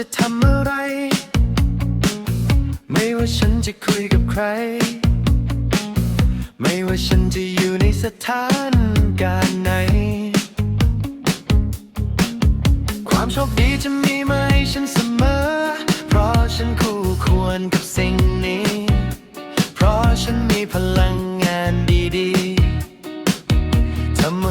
จะทำอะไร ไม่ว่าฉันจะคุยกับใคร ไม่ว่าฉันจะอยู่ในสถานการณ์ไหน ความโชคดีจะมีไหมฉันเสมอ เพราะฉันคู่ควรกับสิ่งนี้ เพราะฉันมีพลังงานดีๆทำ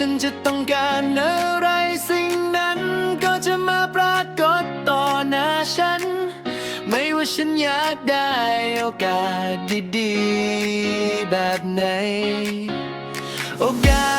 ฉันจะต้องการอะไรสิ่งนั้นก็จะมาปรากฏต่อหน้าฉัน ไม่ว่าฉันอยากได้โอกาสดีๆ แบบไหน โอกาส